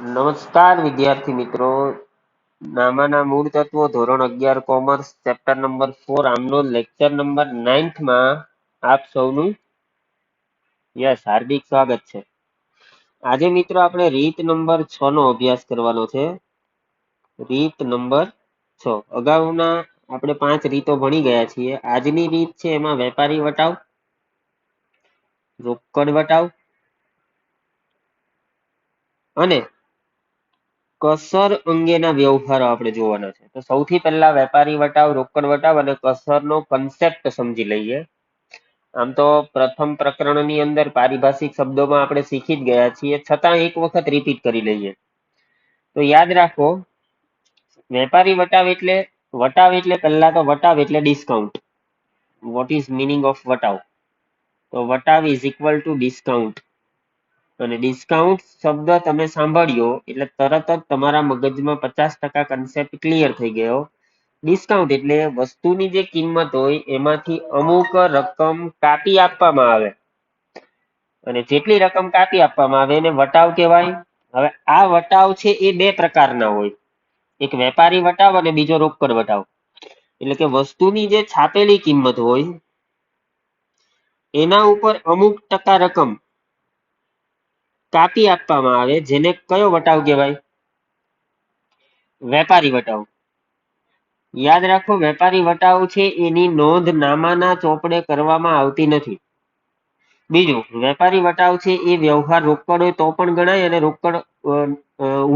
નમસ્કાર, વિદ્યાર્થી મિત્રો. નામાના મૂળ તત્વો, ધોરણ અગિયાર, કોમર્સ, ચેપ્ટર નંબર ફોર, આમનો લેક્ચર નંબર નાઇન્થમાં આપ સૌનું યસ, હાર્દિક સ્વાગત છે. આજે મિત્રો આપણે રીત નંબર છ નો અભ્યાસ કરવાનો છે. રીત નંબર છ. અગાઉના આપણે પાંચ રીતો ભણી ગયા છીએ. આજની રીત છે એમાં વેપારી વટાવ, રોકડ વટાવ અને કસર અંગેના વ્યવહારો આપણે જોવાના છે. તો સૌથી પહેલા વેપારી વટાવ, રોકડ વટાવ અને કસરનો કન્સેપ્ટ સમજી લઈએ. આમ તો પ્રથમ પ્રકરણની અંદર પારિભાષિક શબ્દોમાં આપણે શીખી જ ગયા છીએ. છતાં એક વખત રિપીટ કરી લઈએ. તો યાદ રાખો, વેપારી વટાવ એટલે વટાવ એટલે પહેલા તો વટાવ એટલે discount what is meaning of વટાવ? તો વટાવ ઇઝ ઇક્વલ ટુ ડિસ્કાઉન્ટ અને ડિસ્કાઉન્ટ શબ્દ તમે સાંભળ્યો એટલે તરત જ તમારા મગજમાં પચાસ ટકા કન્સેપ્ટ ક્લિયર થઈ ગયો. ડિસ્કાઉન્ટ એટલે વસ્તુની જે કિંમત હોય એમાંથી અમુક રકમ કાપી આપવામાં આવે. અને જેટલી રકમ કાપી આપવામાં આવે એને વટાવ કહેવાય. હવે આ વટાવ છે એ બે પ્રકારના હોય. એક વેપારી વટાવ અને બીજો રોકડ વટાવ. એટલે કે વસ્તુની જે છાપેલી કિંમત હોય, એના ઉપર અમુક ટકા રકમ કાપી આપવામાં આવે, જેને કયો વટાવ કહેવાય? વેપારી વટાવ. યાદ રાખો, વેપારી વટાવ છે, એની નોંધ નામાના ચોપડે કરવામાં આવતી નથી. બીજું, વેપારી વટાવ છે, એ વ્યવહાર રોકડ હોય તો પણ ગણાય અને રોકડ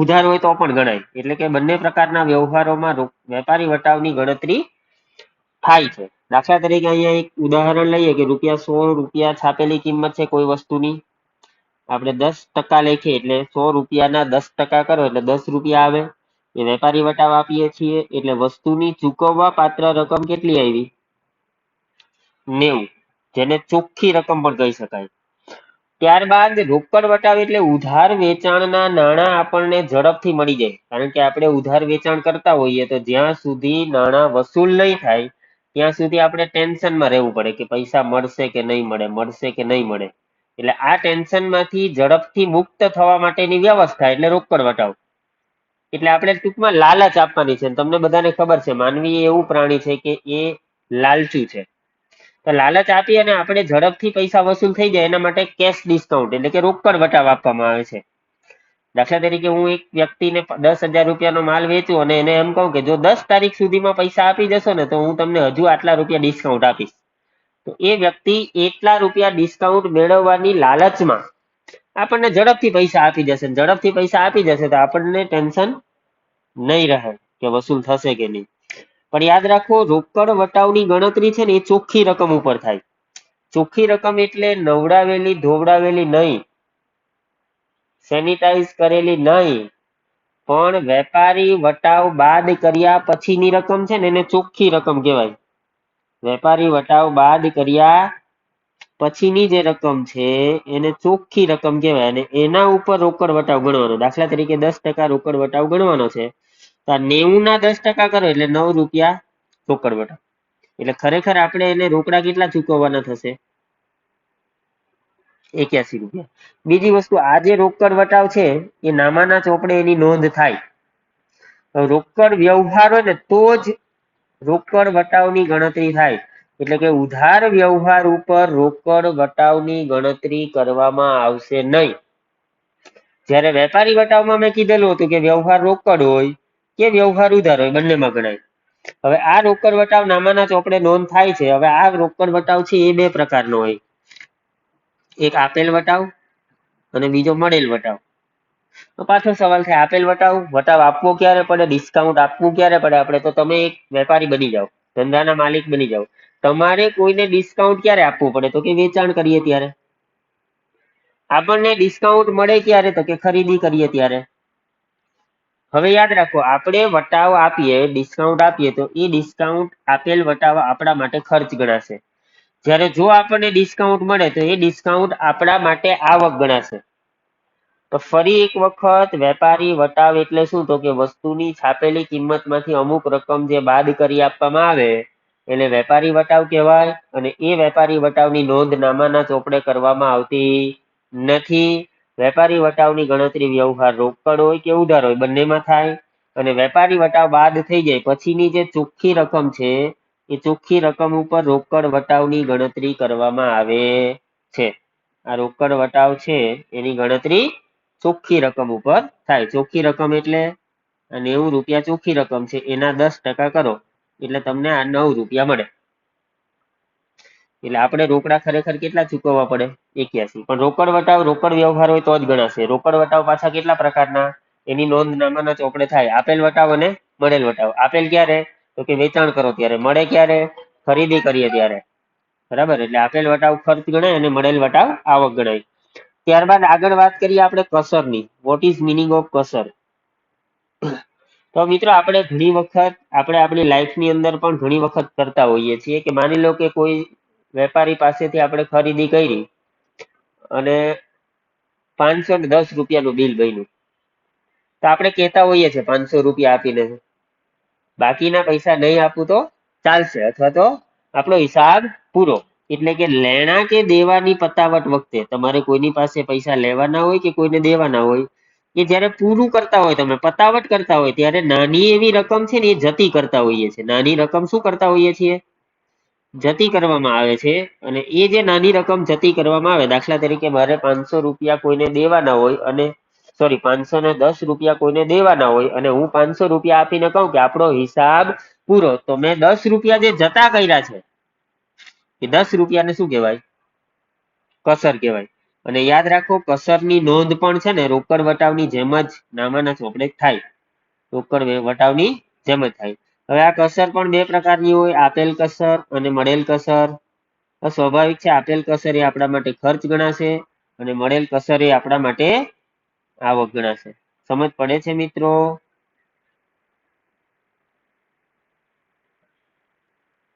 ઉધાર હોય તો પણ ગણાય. એટલે કે બંને પ્રકારના વ્યવહારોમાં વેપારી વટાવની ગણતરી થાય છે. દાખલા તરીકે અહીંયા એક ઉદાહરણ લઈએ કે રૂપિયા સો રૂપિયા છાપેલી કિંમત છે કોઈ વસ્તુની. આપણે દસ ટકા લખીએ એટલે સો રૂપિયાના દસ ટકા કરો એટલે દસ રૂપિયા આવે. એ વેપારી વટાવ આપીએ છીએ એટલે વસ્તુની ચૂકવવા પાત્ર રકમ કેટલી આવી? નેવું. જેને ચોખ્ખી રકમ પણ કહી શકાય. ત્યારબાદ રોકડ વટાવ એટલે ઉધાર વેચાણના નાણાં આપણને ઝડપથી મળી જાય. કારણ કે આપણે ઉધાર વેચાણ કરતા હોઈએ તો જ્યાં સુધી નાણાં વસૂલ નહીં થાય, ત્યાં સુધી આપણે ટેન્શનમાં રહેવું પડે કે પૈસા મળશે કે નહીં મળે, મળશે કે નહીં મળે. એટલે આ ટેન્શનમાંથી ઝડપથી મુક્ત થવા માટેની વ્યવસ્થા એટલે રોકડ વટાવ. એટલે આપણે ટૂંકમાં લાલચ આપવાની છે તમને બધાને ખબર છે માનવી એવું પ્રાણી છે કે એ લાલચું છે. તો લાલચ આપી અને આપણે ઝડપથી પૈસા વસૂલ થઈ જાય એના માટે કેશ ડિસ્કાઉન્ટ એટલે કે રોકડ વટાવ આપવામાં આવે છે. દાખલા તરીકે હું એક વ્યક્તિને દસ હજાર રૂપિયાનો માલ વેચું અને એને એમ કહું કે જો દસ તારીખ સુધીમાં પૈસા આપી જશો ને તો હું તમને હજુ આટલા રૂપિયા ડિસ્કાઉન્ટ આપીશ. તો એ વ્યક્તિ એટલા રૂપિયા ડિસ્કાઉન્ટ મેળવવાની લાલચમાં આપણને ઝડપથી પૈસા આપી જશે ઝડપથી પૈસા આપી જશે તો આપણને ટેન્શન નહીં રહે કે વસૂલ થશે કે નહીં. પણ યાદ રાખો, રોકડ વટાવની ગણતરી છે ને એ ચોખ્ખી રકમ ઉપર થાય. ચોખ્ખી રકમ એટલે નવડાવેલી, ધોવડાવેલી નહીં. સેનિટાઈઝ કરેલી નહીં. પણ વેપારી વટાવ બાદ કર્યા પછીની રકમ છે ને એને ચોખ્ખી રકમ કહેવાય. વેપારી વટાવ બાદ કર્યા. પછીની જે રકમ છે, એને ચોખ્ખી રકમ કહેવાય અને એના ઉપર રોકડ વટાવ ગણવાનો. દાખલા તરીકે દસ ટકા રોકડ વટાવ ગણવાનો છે. તો નેવું ના દસ ટકા કરો એટલે નવ રૂપિયા રોકડ વટાવ. એટલે ખરેખર આપણે એને રોકડા કેટલા ચૂકવવાના થશે? એક્યાસી રૂપિયા. બીજી વસ્તુ, આ જે રોકડ વટાવ છે, એ નામાના ચોપડે એની નોંધ થાય. રોકડ વ્યવહાર હોય ને, તો જ રોકડ વટાવની ગણતરી થાય. એટલે કે ઉધાર વ્યવહાર ઉપર રોકડ વટાવની ગણતરી કરવામાં આવશે નહીં. જ્યારે વેપારી વટાવમાં મેં કીધેલું હતું કે વ્યવહાર રોકડ હોય કે વ્યવહાર ઉધાર હોય, બંનેમાં ગણાય. હવે આ રોકડ વટાવ નામાના ચોપડે નોંધ થાય છે. હવે આ રોકડ વટાવ છે એ બે પ્રકારનો હોય. એક આપેલ વટાવ અને બીજો મળેલ વટાવ. તો પાછો સવાલ થાય, આપેલ વટાવ વટાવ આપવો ક્યારે પડે ડિસ્કાઉન્ટ આપવું ક્યારે પડે? આપણે તો તમે એક વેપારી બની જાઓ, ધંધાના માલિક બની જાઓ. તમારે કોઈને ડિસ્કાઉન્ટ ક્યારે આપવું પડે? તો કે વેચાણ કરીએ ત્યારે. આપણને ડિસ્કાઉન્ટ મળે ક્યારે? તો કે ખરીદી કરીએ ત્યારે. હવે યાદ રાખો, આપણે વટાવ આપીએ ડિસ્કાઉન્ટ આપીએ, તો એ ડિસ્કાઉન્ટ આપેલ વટાવ આપણા માટે ખર્ચ ગણાશે. જ્યારે જો આપણને ડિસ્કાઉન્ટ મળે, તો એ ડિસ્કાઉન્ટ આપણા માટે આવક ગણાશે. તો ફરી એક વખત વેપારી વટાવ એટલે શું? તો કે વસ્તુની છાપેલી કિંમતમાંથી અમુક રકમ જે બાદ કરી આપવામાં આવે, એને વેપારી વટાવ કહેવાય અને એ વેપારી વટાવની નોંધ નામાના ચોપડે કરવામાં આવતી નથી. વેપારી વટાવની ગણતરી વ્યવહાર રોકડ હોય કે ઉધાર હોય, બંનેમાં થાય. અને વેપારી વટાવ બાદ થઈ જાય, પછીની જે ચોખ્ખી રકમ છે, એ ચોખ્ખી રકમ ઉપર રોકડ વટાવની ગણતરી કરવામાં આવે છે. આ રોકડ વટાવ છે, એની ગણતરી ચોખ્ખી રકમ ઉપર થાય. ચોખ્ખી રકમ એટલે નેવું રૂપિયા ચોખ્ખી રકમ છે. એના દસ ટકા કરો એટલે તમને આ નવ રૂપિયા મળે. એટલે આપણે રોકડા ખરેખર કેટલા ચૂકવવા પડે? એક્યાસી. પણ રોકડ વટાવ, રોકડ વ્યવહાર હોય તો જ ગણાશે. રોકડ વટાવ પાછા કેટલા પ્રકારના? એની નોંધ નામાના ચોપડે થાય. આપેલ વટાવ અને મળેલ વટાવ. આપેલ ક્યારે? તો કે વેચાણ કરો ત્યારે. મળે ક્યારે? ખરીદી કરીએ ત્યારે. બરાબર? એટલે આપેલ વટાવ ખર્ચ ગણાય અને મળેલ વટાવ આવક ગણાય. ત્યારબાદ આગળ વાત કરીએ આપણે કસરની. વોટ ઇઝ મિનિંગ ઓફ કસર? તો મિત્રો આપણે ઘણી વખત, આપણે આપણી લાઈફની અંદર પણ ઘણી વખત કરતા હોઈએ છીએ કે માની લો કે કોઈ વેપારી પાસેથી આપણે ખરીદી કરી અને પાંચસો ને દસ રૂપિયાનું બિલ બન્યું. તો આપણે કહેતા હોઈએ છીએ પાંચસો રૂપિયા આપીને. બાકીના પૈસા નહીં આપું તો ચાલશે અથવા તો આપણો હિસાબ પૂરો. એટલે કે લેણા કે દેવાની પતાવટ વખતે? તમારે કોઈની પાસે પૈસા લેવાના હોય કે કોઈને દેવાના હોય? કે જ્યારે પૂરું કરતા હોય, તમે પતાવટ કરતા હોય, ત્યારે નાની એવી રકમ છે ને એ જતી કરતા હોઈએ છીએ. નાની રકમ શું કરતા હોઈએ છીએ? જતી કરવામાં આવે છે અને એ જે નાની રકમ જતી કરવામાં આવે, દાખલા તરીકે મારે પાંચસો રૂપિયા કોઈને દેવાના હોય અને સોરી, પાંચસો ને દસ રૂપિયા કોઈને દેવાના હોય અને હું પાંચસો રૂપિયા આપીને કહું કે આપણો હિસાબ પૂરો, તો મેં દસ રૂપિયા જે જતા કર્યા છે એ દસ રૂપિયાને શું કહેવાય? કસર કહેવાય. અને યાદ રાખો, કસરની નોંધ પણ છે ને, રોકડ વટાવની જેમ જ નામાના ચોપડે થાય. રોકડ વટાવની જેમ જ થાય. હવે આ કસર પણ બે પ્રકારની હોય, આપેલ કસર અને મળેલ કસર. સ્વાભાવિક છે, આપેલ કસર એ આપણા માટે ખર્ચ ગણાશે અને મળેલ કસર એ આપણા માટે આવક ગણાશે. સમજ પડે છે મિત્રો?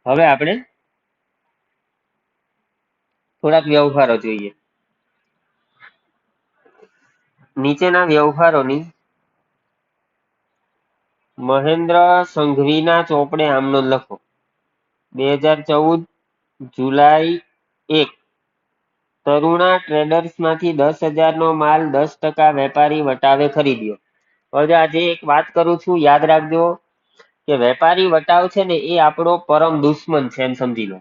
હવે આપણે થોડાક વ્યવહારો જોઈએ. નીચેના વ્યવહારોની મહેન્દ્ર સંઘવીના ચોપડે આમનો લખો. બે હજાર ચૌદ જુલાઈ એક. તરુણા ટ્રેડર્સમાંથી દસ હજારનો માલ દસ ટકા વેપારી વટાવે ખરીદ્યો. હવે આજે એક વાત કરું છું, યાદ રાખજો કે વેપારી વટાવ છે ને એ આપણો પરમ દુશ્મન છે એમ સમજી લો.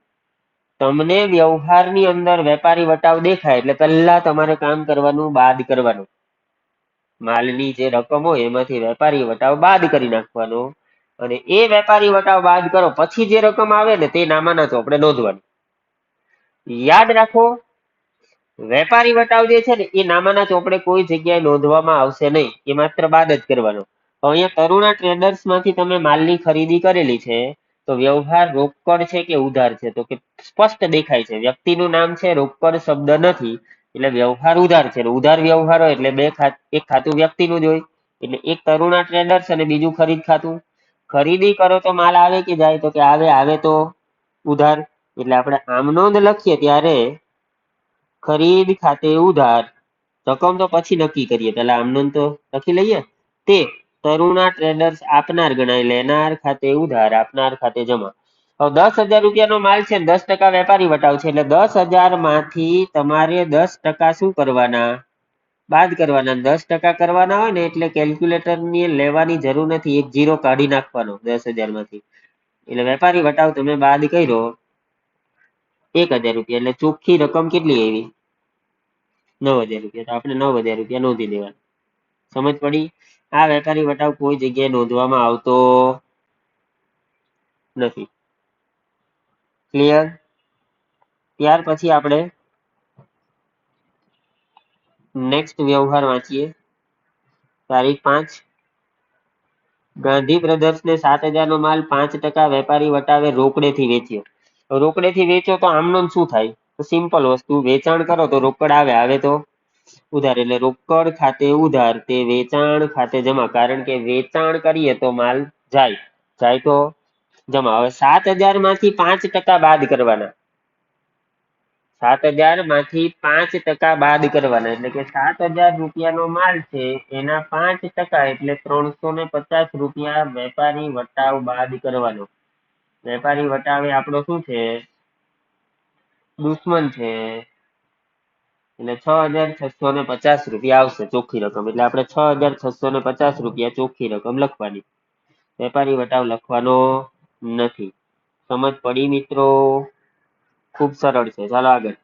તમને વ્યવહારની અંદર વેપારી વટાવ દેખાય એટલે પહેલા તમારે કામ કરવાનું, બાદ કરવાનું. માલની જે રકમ હોય એમાંથી વેપારી વટાવ બાદ કરી નાખવાનો. અને એ વેપારી વટાવ બાદ કરો, પછી જે રકમ આવે ને તે નામાના ચોપડે નોંધવાની. યાદ રાખો, વેપારી વટાવ જે છે ને, એ નામાના ચોપડે કોઈ જગ્યાએ નોંધવામાં આવશે નહીં. એ માત્ર બાદ જ કરવાનો. અહીંયા તરુણા ટ્રેડર્સમાંથી તમે માલની ખરીદી કરેલી છે. તો વ્યવહાર રોકડ છે કે ઉધાર છે? તો કે સ્પષ્ટ દેખાય છે. વ્યક્તિનું નામ છે રોકડ શબ્દ નથી, એટલે વ્યવહાર ઉધાર છે. ઉધાર વ્યવહારો એટલે બે એક ખાતું વ્યક્તિનું જ હોય, એટલે એક તરુણા ટ્રેડર્સ અને બીજું ખરીદ ખાતું. ખરીદી કરો તો માલ આવે કે જાય? તો કે આવે આવે તો ઉધાર. એટલે આપણે આમ નોંધ લખીએ ત્યારે ખરીદ ખાતે ઉધાર, રકમ તો પછી નક્કી કરીએ. પેલા આમ નોંધ તો લખી લઈએ. તે તરુણા ટ્રેડર્સ આપનાર ગણાય, લેનાર ખાતે ઉધાર, આપનાર ખાતે જમા. હવે દસ હજાર રૂપિયાનો માલ છે દસ ટકા વેપારી વટાવ છે, એટલે દસ હજારમાંથી તમારે દસ ટકા શું કરવાના? બાદ કરવાના. દસ ટકા કરવાના હોય ને એટલે કેલ્ક્યુલેટરની લેવાની જરૂર નથી. એક જીરો કાઢી નાખવાનો દસ હજારમાંથી એટલે વેપારી વટાવ તમે બાદ કર્યો એક હજાર રૂપિયા. એટલે ચોખ્ખી રકમ કેટલી આવી? નવ હજાર રૂપિયા. તો આપણે નવ હજાર રૂપિયા નોંધી દેવાના સમજ પડી? આ વેપારી વટાવ કોઈ જગ્યાએ નોંધવામાં આવતો નથી. ક્લિયર ત્યાર પછી આપણે નેક્સ્ટ વ્યવહાર વાંચીએ. તારીખ પાંચ. ગાંધી બ્રધર્સને સાત હજારનો માલ પાંચ ટકા વેપારી વટાવે રોકડેથી વેચ્યો. રોકડેથી વેચો તો આમનો શું થાય? સિમ્પલ વસ્તુ, વેચાણ કરો તો રોકડ આવે આવે તો? ઉધાર એટલે રોકડ ખાતે ઉધાર તે વેચાણ ખાતે જમા. કારણ કે વેચાણ કરીએ તો માલ જાય. જાય તો જમા. હવે સાત હજારમાંથી પાંચ ટકા બાદ કરવાના. સાત હજારમાંથી પાંચ ટકા બાદ કરવાના. એટલે કે સાત હજાર રૂપિયાનો માલ છે એના પાંચ ટકા એટલે ત્રણસો ને પચાસ રૂપિયા વેપારી વટાવ બાદ કરવાનો. વેપારી વટાવે આપણો શું છે? દુશ્મન છે. એટલે છ હજાર છસો ને પચાસ રૂપિયા આવશે ચોખ્ખી રકમ. એટલે આપણે છ હજાર છસો ને પચાસ રૂપિયા ચોખ્ખી રકમ લખવાની. વેપારી વટાવ લખવાનો નથી. સમજ પડી મિત્રો? ખૂબ સરળ છે. ચાલો આગળ.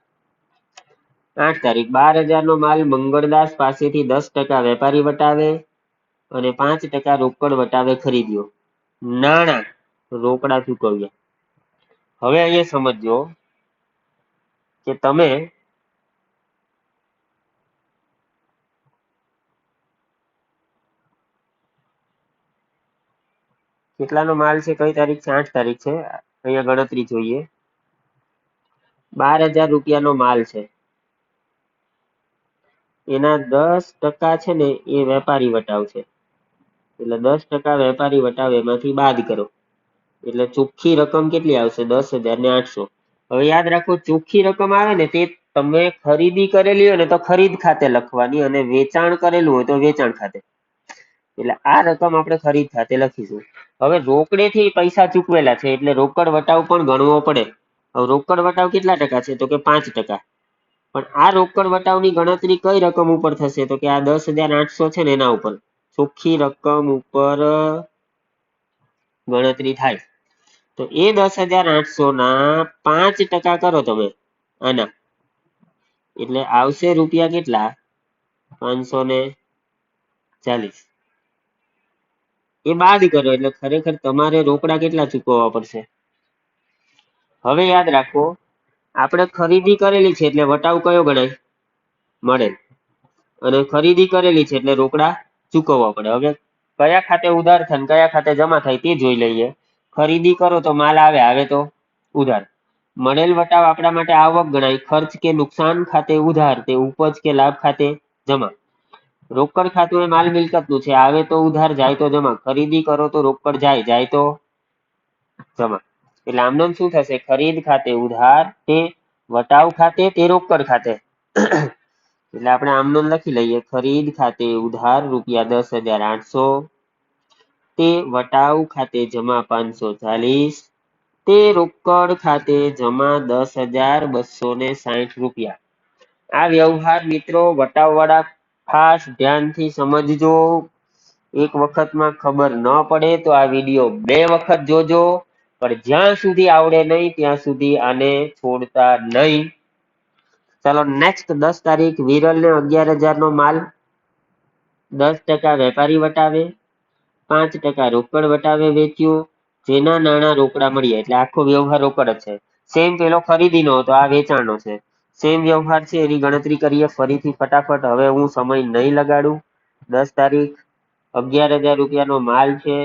આઠ તારીખ, બાર હજાર નો માલ મંગળદાસ પાસેથી દસ ટકા વેપારી વટાવે અને પાંચ ટકા રોકડ વટાવે ખરીદ્યો નાણાં રોકડા ચૂકવ્યા. હવે અહીંયા સમજો કે તમે કેટલાનો માલ છે, કઈ તારીખ છે? આઠ તારીખ છે. અહીંયા ગણતરી જોઈએ. બાર હજાર રૂપિયાનો માલ છે. એના દસ ટકા છે ને, એ વેપારી વટાવ છે. એટલે દસ ટકા વેપારી વટાવ એમાંથી બાદ કરો. એટલે ચોખ્ખી રકમ કેટલી આવશે? દસ હજાર ને આઠસો. હવે યાદ રાખો, ચોખ્ખી રકમ આવે ને, તે તમે ખરીદી કરેલી હોય ને, તો ખરીદ ખાતે લખવાની અને વેચાણ કરેલું હોય તો વેચાણ ખાતે. એટલે આ રકમ આપણે ખરીદ ખાતે લખીશું. હવે રોકડેથી પૈસા ચૂકવેલા છે એટલે રોકડ વટાવ પણ ગણવો પડે. હવે રોકડ વટાવ કેટલા ટકા છે? તો કે પાંચ ટકા. પણ આ રોકડ વટાવની ગણતરી કઈ રકમ ઉપર થશે? તો કે આ દસ હજાર આઠસો છે ને એના ઉપર. ચોખ્ખી રકમ ઉપર ગણતરી થાય. તો એ દસ હજાર આઠસો ના પાંચ ટકા કરો તમે. આના. એટલે આવશે રૂપિયા કેટલા? પાંચસો ને ચાલીસ. એ બાદ કરો, એટલે ખરેખર તમારે રોકડા કેટલા ચૂકવવા પડશે? હવે યાદ રાખો, આપણે ખરીદી કરેલી છે, એટલે વટાવ કયો ગણાય? મળે. અને ખરીદી કરેલી છે, એટલે રોકડા ચૂકવવા પડે. હવે કયા ખાતે ઉધાર થાય કયા ખાતે જમા થાય તે જોઈ લઈએ. ખરીદી કરો તો માલ આવે આવે તો ઉધાર. મળેલ વટાવ આપણા માટે આવક ગણાય. ખર્ચ કે નુકસાન ખાતે ઉધાર, તે ઉપજ કે લાભ ખાતે જમા. રોકડ ખાતું એ માલ મિલકતનું છે, આવે તો ઉધાર, જાય તો જમા. ખરીદી કરો તો રોકડ જાય જાય તો જમા. એટલે આમનો શું થશે? ખરીદ ખાતે ઉધાર, તે વટાવ ખાતે, તે રોકડ ખાતે. એટલે આપણે આમનો લખી લઈએ. ખરીદ ખાતે ઉધાર, રૂપિયા દસ હજાર આઠસો. તે વટાવ ખાતે જમા પાંચસો ચાલીસ. તે રોકડ ખાતે જમા દસ હજાર બસો ને સાહીઠ રૂપિયા. આ વ્યવહાર મિત્રો વટાવવાળા ખાસ ધ્યાનથી સમજજો. એક વખતમાં ખબર ન પડે તો આ વીડિયો બે વખત જોજો. પણ જ્યાં સુધી આવડે નહીં, ત્યાં સુધી આને છોડતા નહીં. ચાલો નેક્સ્ટ દસ તારીખ વિરલ ને અગિયાર હજાર નો માલ. દસ ટકા વેપારી વટાવે. પાંચ ટકા રોકડ વટાવે વેચ્યું. જેના નાણાં રોકડા મળ્યા. એટલે આખો વ્યવહાર રોકડ જ છે. સેમ પેલો ખરીદીનો હતો, આ વેચાણનો છે. સેમ વ્યવહાર છે, એની ગણતરી કરીએ, ફરીથી ફટાફટ. હવે હું સમય નહીં લગાડું. દસ તારીખ, અગિયાર હજાર રૂપિયાનો માલ છે.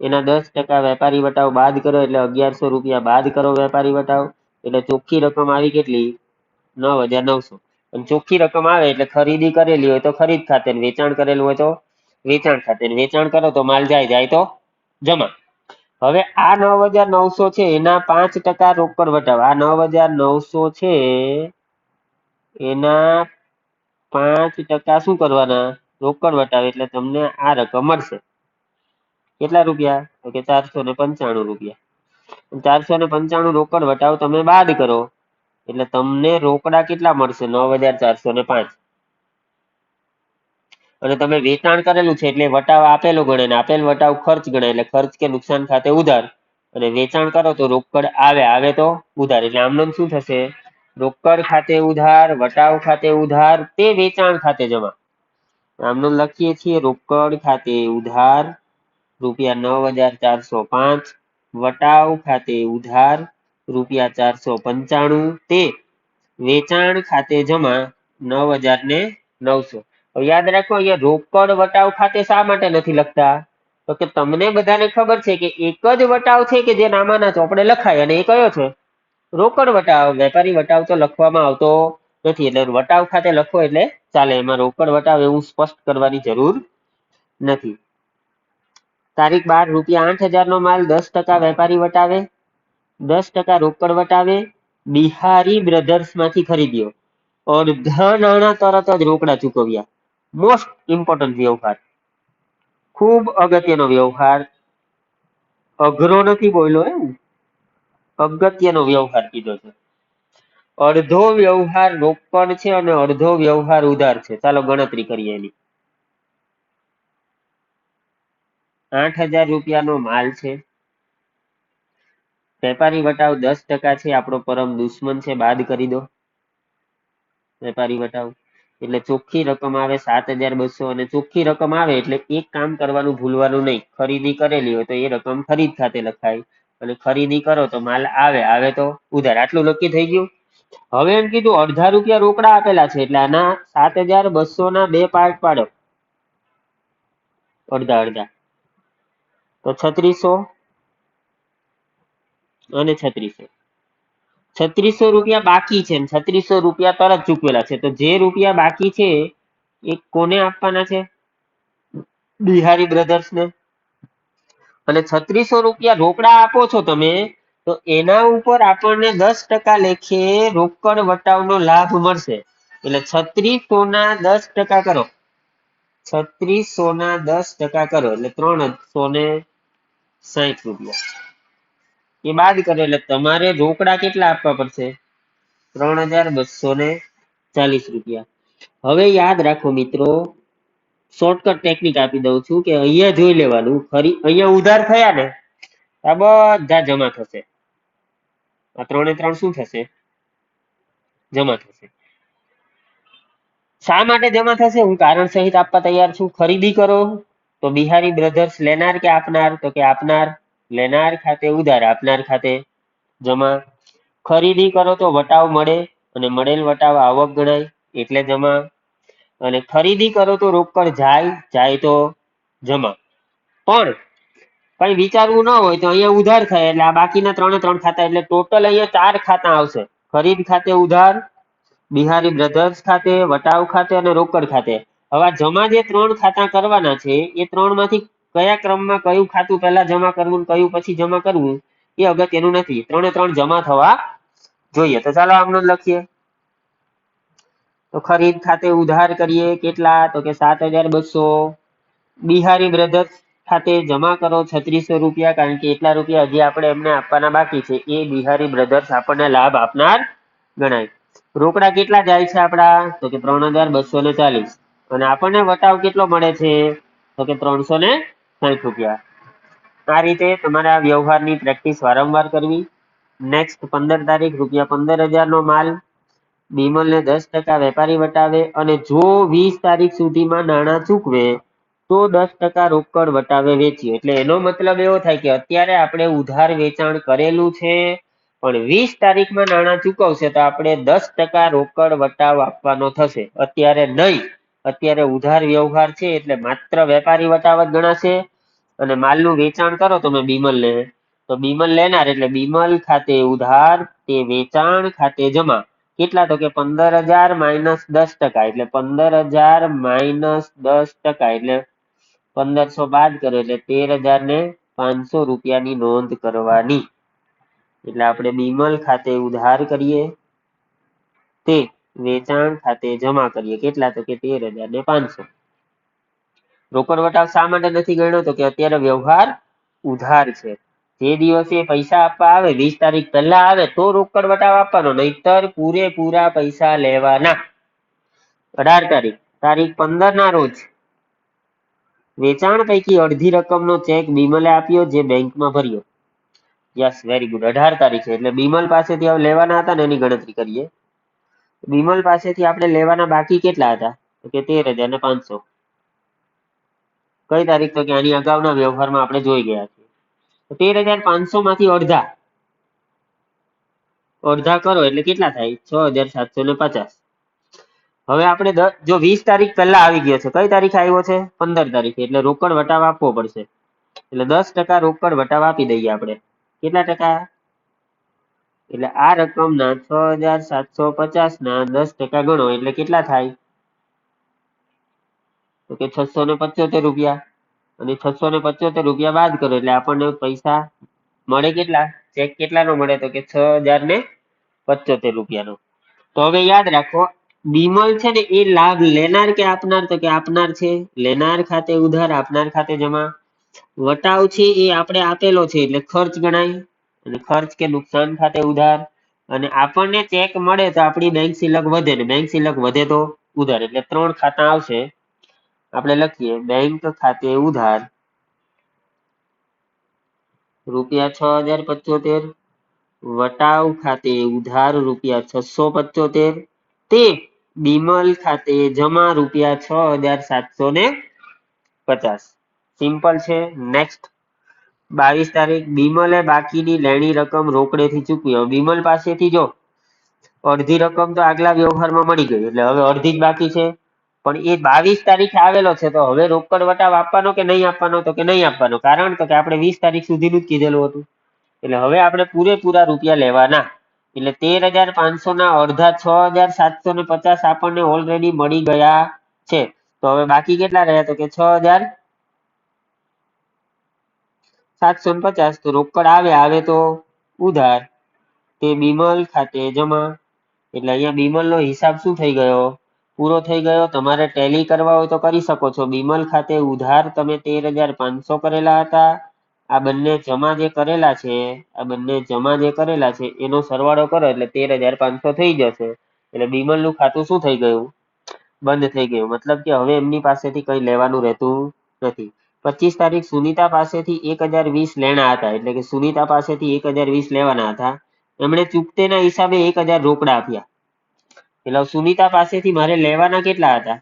એના દસ ટકા વેપારી વટાવ બાદ કરો, એટલે અગિયારસો રૂપિયા બાદ કરો વેપારી વટાવ. એટલે ચોખ્ખી રકમ આવી કેટલી? નવ હજાર નવસો. અને ચોખ્ખી રકમ આવે એટલે ખરીદી કરેલી હોય તો ખરીદ ખાતે વેચાણ કરેલું હોય તો વેચાણ ખાતે વેચાણ કરો તો માલ જાય જાય તો જમા. હવે આ નવ હજાર નવસો છે, એના પાંચ ટકા રોકડ વટાવ. આ નવ હજાર નવસો છે, એના પાંચ ટકા શું કરવાના? રોકડ વટાવે, એટલે તમને આ રકમ મળશે. કેટલા રૂપિયા? તો કે ચારસો ને પંચાણું રૂપિયા. ચારસો ને પંચાણું રોકડ વટાવ તમે બાદ કરો, એટલે તમને રોકડા કેટલા મળશે? નવ હજાર ચારસો ને પાંચ. અને તમે વેચાણ કરેલું છે એટલે વટાવ આપેલો ગણે ને આપેલ વટાવ ખર્ચ ગણાય એટલે ખર્ચ કે નુકસાન ખાતે ઉધાર. અને વેચાણ કરો તો રોકડ આવે આવે તો ઉધાર. એટલે આમનો શું થશે? રોકડ ખાતે ઉધાર, વટાવ ખાતે ઉધાર, તે વેચાણ ખાતે જમા. આમનો લખીએ છીએ રોકડ ખાતે ઉધાર, રૂપિયા નવ હજાર ચારસો પાંચ, વટાવ ખાતે ઉધાર, રૂપિયા ચારસો પંચાણું, તે વેચાણ ખાતે જમા નવ હજાર ને નવસો. યાદ રાખો, અહીંયા રોકડ વટાવ ખાતે શા માટે નથી લખતા? તો કે તમને બધાને ખબર છે કે એક જ વટાવ છે કે જે નામાના ચોપડે લખાય અને એ કયો છે? રોકડ વટાવ. વેપારી વટાવ તો લખવામાં આવતો નથી, એટલે વટાવ ખાતે લખો એટલે ચાલે. એમાં રોકડ વટાવ એવું સ્પષ્ટ કરવાની જરૂર નથી. તારીખ બાર, રૂપિયા આઠ હજાર નો માલ દસ ટકા વેપારી વટાવે, દસ ટકા રોકડ વટાવે, બિહારી બ્રધર્સમાંથી ખરીદ્યો. અડધા નાણાં તરત જ રોકડા ચૂકવ્યા. મોસ્ટ ઇમ્પોર્ટન્ટ વ્યવહાર. ખૂબ અગત્યનો વ્યવહાર. અઘરો નથી બોલ્યો એમ. અગત્યનો વ્યવહાર કીધો છે. અડધો વ્યવહાર રોકડ છે અને અડધો વ્યવહાર ઉધાર છે. ચાલો ગણતરી કરીએ એની. આઠ હજાર રૂપિયાનો માલ છે. વેપારી વટાવ દસ ટકા છે. આપણો પરમ દુશ્મન છે. બાદ કરી દો. વેપારી વટાવ એટલે ચોખ્ખી રકમ આવે સાત હજાર બસો અને ચોખ્ખી રકમ આવે એટલે એક કામ કરવાનું ભૂલવાનું નહીં. ખરીદી કરેલી હોય તો એ રકમ ખરીદ ખાતે લખાય. અને ખરીદી કરો તો માલ આવે આવે તો ઉધાર. આટલું નક્કી થઈ ગયું? હવે એમ કીધું, અડધા રૂપિયા રોકડા આપેલા છે એટલે આના સાત હજાર બસો ના બે પાર્ટ પાડો. અડધા અડધા. તો છત્રીસો અને છત્રીસો. છત્રીસો રૂપિયા બાકી છે છત્રીસો રૂપિયા તરત ચૂકવેલા છે. તો જે રૂપિયા બાકી છે એ કોને આપવાના છે? બિહારી બ્રધર્સ ને. અને છત્રીસો રૂપિયા રોકડા આપો છો તમે, તો એના ઉપર આપણને દસ ટકા લેખે રોકડ વટાવનો લાભ મળશે. એટલે છત્રીસો ના દસ ટકા કરો. છત્રીસો ના દસ ટકા કરો. એટલે ત્રણસો ને સાહીઠ રૂપિયા. એ બાદ કરો, એટલે તમારે રોકડા કેટલા આપવા પડશે? ત્રણ હજાર બસો ને ચાલીસ રૂપિયા. હવે યાદ રાખો મિત્રો શોર્ટકટ ટેકનિક આપી દઉં છું કે અહીંયા જોઈ લેવાનું. ફરી અહીંયા ઉધાર થયા ને, આ બધા જમા થશે. આ ત્રણે ત્રણ શું થશે? જમા થશે. શા માટે જમા થશે? હું કારણ સહિત આપવા તૈયાર છું. ખરીદી કરો. તો બિહારી બ્રધર્સ લેનાર કે આપનાર? તો કે આપનાર. લેનાર ખાતે ઉધાર, આપનાર ખાતે જમા. ખરીદી કરો તો વટાવ મળે અને મળેલ વટાવ આવક ગણાય એટલે જમા. અને ખરીદી કરો તો રોકડ જાય જાય તો જમા. પણ કઈ વિચારવું ન હોય તો અહીંયા ઉધાર થાય એટલે આ બાકીના ત્રણે ત્રણ ખાતા, એટલે ટોટલ અહીંયા ચાર ખાતા આવશે. ખરીદ ખાતે ઉધાર, બિહારી બ્રધર્સ ખાતે, વટાવ ખાતે અને રોકડ ખાતે. હવે જમા જે ત્રણ ખાતા કરવાના છે, એ ત્રણમાંથી કયા ક્રમમાં કયું ખાતું પહેલા જમા કરવું કયું પછી જમા કરવું, એ અગત્યનું નથી. ત્રણે ત્રણ જમા થવા જોઈએ. તો ચાલો આમનો લખીએ. તો ખરીદ ખાતે ઉધાર કરીએ કેટલા? તો કે સાત હજાર બસો. બિહારી બ્રધર્સ ખાતે જમા કરો છત્રીસો રૂપિયા, કારણ કે એટલા રૂપિયા હજી આપણે એમને આપવાના બાકી છે. એ બિહારી બ્રધર્સ આપણને લાભ આપનાર ગણાય. રોકડા કેટલા જાય છે આપણા? તો કે ત્રણ હજાર બસો ને ચાલીસ. અને આપણને વટાવ કેટલો મળે છે? તો કે ત્રણસો ને સાઠ રૂપિયા આ રીતે તમારે આ વ્યવહારની પ્રેક્ટિસ વારંવાર કરવી. નેક્સ્ટ પંદર તારીખ રૂપિયા પંદર હજારનો માલ. બીમલને દસ ટકા વેપારી વટાવે અને જો વીસ તારીખ સુધીમાં નાણાં ચૂકવે, તો દસ ટકા રોકડ વટાવે વેચીએ એટલે એનો મતલબ એવો થાય કે અત્યારે આપણે ઉધાર વેચાણ કરેલું છે, પણ વીસ તારીખમાં નાણાં ચૂકવશે તો આપણે દસ ટકા રોકડ વટાવ આપવાનો થશે. અત્યારે નહીં. અત્યારે ઉધાર વ્યવહાર છે એટલે માત્ર વેપારી વટાવત ગણાશે અને માલનું વેચાણ કરો તમે બીમલને. તો બીમલ લેનાર એટલે બીમલ ખાતે ઉધાર તે વેચાણ ખાતે જમા. કેટલા તો કે પંદર હજાર માઇનસ દસ ટકા એટલે પંદર હજાર માઇનસ દસ ટકા એટલે પંદરસો બાદ કરો એટલે તેર હજાર ને પાંચસો રૂપિયાની નોંધ કરવાની. એટલે આપણે બીમલ ખાતે ઉધાર કરીએ. તે વેચાણ ખાતે જમા કરીએ. કેટલા તો કે તેર હજાર ને પાંચસો. રોકડ વટાવ શા માટે નથી ગણ્યો? તો કે અત્યારે વ્યવહાર ઉધાર છે. જે દિવસે પૈસા આપવા આવે, વીસ તારીખ પહેલા આવે, તો રોકડ વટાવ આપવાનો. નહીતર પૂરેપૂરા પૈસા લેવાના. અઢાર તારીખ. તારીખ પંદર ના રોજ. વેચાણ પૈકી અડધી રકમનો ચેક બિમલે આપ્યો, જે બેંકમાં ભર્યો. Yes, very good. અઢાર તારીખે. એટલે બિમલ પાસેથી હવે લેવાના હતા ને એની ગણતરી કરીએ. બીમલ પાસેથી આપણે લેવાના બાકી કેટલા હતા? તો કે તેર હજાર ને પાંચસો. કઈ તારીખ તો કે આની અગાઉના વ્યવહારમાં આપણે જોઈ ગયા છીએ. તેર હજાર પાંચસો અડધા. અડધા કરો એટલે કેટલા થાય? છ હજાર સાતસો ને પચાસ. હવે આપણે જો વીસ તારીખ પહેલા આવી ગયો છે, કઈ તારીખે આવ્યો છે? પંદર તારીખે, એટલે રોકડ વટાવ આપવો પડશે. એટલે દસ ટકા રોકડ વટાવ આપી દઈએ આપણે. કેટલા ટકા? એટલે આ રકમના છ હજાર સાતસો પચાસ ના દસ ટકા ગણો, એટલે કેટલા થાય? તો કે છસો ને પચોતેર રૂપિયા. અને છસો ને પચોતેર રૂપિયા બાદ કરો, એટલે આપણને પૈસા મળે કેટલા? ચેક કેટલાનો મળે? તો કે છ હજાર ને પચોતેર રૂપિયાનો. તો હવે યાદ રાખો બિમલ છે ને, એ લાભ લેનાર કે આપનાર? તો કે આપનાર છે. લેનાર ખાતે ઉધાર, આપનાર ખાતે જમા. વટાવ છે એ આપણે આપેલો છે, એટલે ખર્ચ ગણાય. અને ખર્ચ કે નુકસાન ખાતે ઉધાર. અને આપણને ચેક મળે તો આપણી બેંક સિલક વધે ને બેંક સિલક વધે તો ઉધાર. એટલે ત્રણ ખાતા આવશે. આપણે લખીએ બેંક ખાતે ઉધાર. રૂપિયા છ હજાર પચોતેર. વટાવ ખાતે ઉધાર રૂપિયા છસો પચોતેર. તે બીમલ ખાતે જમા રૂપિયા છ હજાર સાતસો ને પચાસ. સિમ્પલ છે નેક્સ્ટ બાવીસ તારીખ બિમલે બાકીની લેણી રકમ રોકડેથી ચૂકવી. હવે બીમલ પાસેથી જો અડધી રકમ તો આગલા વ્યવહારમાં મળી ગઈ. એટલે હવે અડધી જ બાકી છે. પણ એ બાવીસ તારીખે આવેલો છે, તો હવે રોકડ વટાવ આપવાનો કે નહીં આપવાનો? તો કે નહીં આપવાનો? કારણ કે આપણે વીસ તારીખ સુધીનું જ કીધેલું હતું. એટલે હવે આપણે પૂરેપૂરા રૂપિયા લેવાના. એટલે તેર હજાર પાંચસો ના અડધા છ હજાર સાતસો ને પચાસ આપણને ઓલરેડી મળી ગયા છે. તો હવે બાકી કેટલા રહ્યા? તો કે છ હજાર સાતસો પચાસ તો રોકડ આવે આવે તો ઉધાર. તે બીમલ ખાતે જમા. એટલે અહીંયા બીમલનો હિસાબ શું થઈ ગયો? પૂરો થઈ ગયો. તમારે ટેલી કરવા હોય તો કરી શકો છો. બીમલ ખાતે ઉધાર તમે તેર હજાર પાંચસો કરેલા હતા. આ બંને જમા જે કરેલા છે, આ બંને જમા જે કરેલા છે, એનો સરવાળો કરો એટલે તેર હજાર પાંચસો થઈ જશે. એટલે બીમલનું ખાતું શું થઈ ગયું? બંધ થઈ ગયું. મતલબ કે હવે એમની પાસેથી કંઈ લેવાનું રહેતું નથી. પચીસ તારીખ સુનિતા પાસેથી એક હજાર વીસ લેણા હતા, એટલે કે સુનિતા પાસેથી એક હજાર વીસ લેવાના હતા. એમણે ચૂકતેના હિસાબે એક હજાર રોકડા આપ્યા. એટલે સુનિતા પાસેથી મારે લેવાના કેટલા હતા?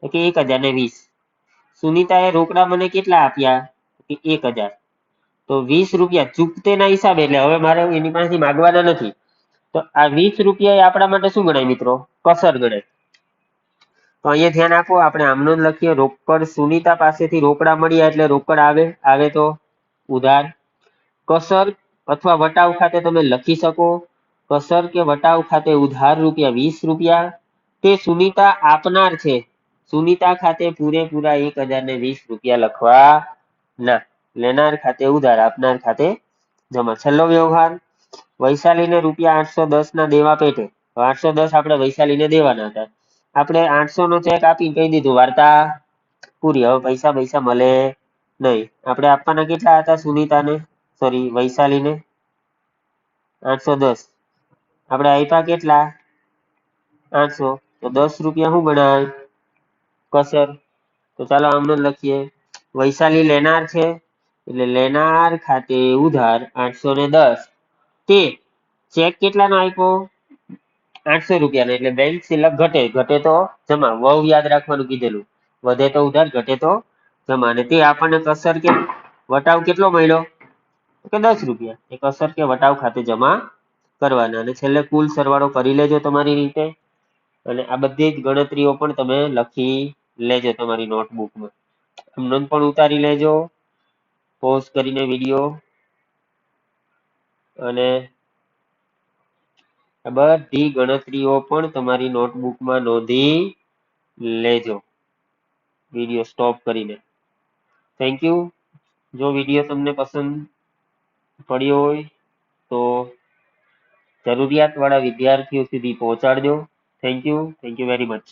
તો કે એક હજાર ને વીસ. સુનિતાએ રોકડા મને કેટલા આપ્યા? કે એક હજાર. તો વીસ રૂપિયા ચૂકતેના હિસાબે, એટલે હવે મારે એની પાસેથી માગવાના નથી. તો આ વીસ રૂપિયા એ આપણા માટે શું ગણાય મિત્રો? કસર ગણાય. તો અહીંયા ધ્યાન આપો, આપણે આમનું લખીએ, રોકડ સુનિતા પાસેથી રોકડા મળ્યા એટલે રોકડ આવે આવે તો ઉધાર. કસર અથવા વટાવ ખાતે તમે લખી શકો, કસર કે વટાવ ખાતે ઉધાર રૂપિયા વીસ રૂપિયા. તે સુનિતા આપનાર છે. સુનિતા ખાતે પૂરેપૂરા એક હજાર ને વીસ રૂપિયા લખવા ના. લેનાર ખાતે ઉધાર, આપનાર ખાતે જમા. છેલ્લો વ્યવહાર, વૈશાલીને રૂપિયા આઠસો દસ ના દેવા પેટે. આઠસો દસ આપણે વૈશાલીને દેવાના હતા. આપણે આઠસો નો ચેક આપી કહી દીધું, વાર્તા પૂરી, હવે પૈસા પૈસા મળે નહીં. આપણે આપવાના કેટલા હતા, સુનિતાને? સોરી વૈશાલીને? આઠસો દસ. આપણે આપ્યા કેટલા? આઠસો. તો દસ રૂપિયા શું ગણાય? કસર. તો ચાલો આમને લખીએ. વૈશાલી લેનાર છે, એટલે લેનાર ખાતે ઉધાર આઠસો ને દસ. તે ચેક કેટલાનો આપ્યો? આઠસો રૂપિયાને, એટલે બેંક શિલ્લક ઘટે ઘટે તો જમા. વહુ યાદ રાખવાનું કીધેલું. વધે તો ઉધાર, ઘટે તો જમા. અને તે આપણને કસર કે વટાવ કેટલો મળ્યો? કે દસ રૂપિયા. એ કસર કે વટાવ ખાતે જમા કરવાના. અને છેલ્લે કુલ સરવાળો કરી લેજો તમારી રીતે. અને આ બધી જ ગણતરીઓ પણ તમે લખી લેજો તમારી નોટબુકમાં નોંધ પણ ઉતારી લેજો. પોઝ કરીને વીડિયો અને બધી ગણતરીઓ પણ તમારી નોટબુકમાં નોંધી લેજો. વીડિયો સ્ટોપ કરીને. થેન્ક યુ જો વીડિયો તમને પસંદ પડ્યો હોય, તો જરૂરિયાતવાળા વિદ્યાર્થીઓ સુધી પહોંચાડજો. Thank you thank you very much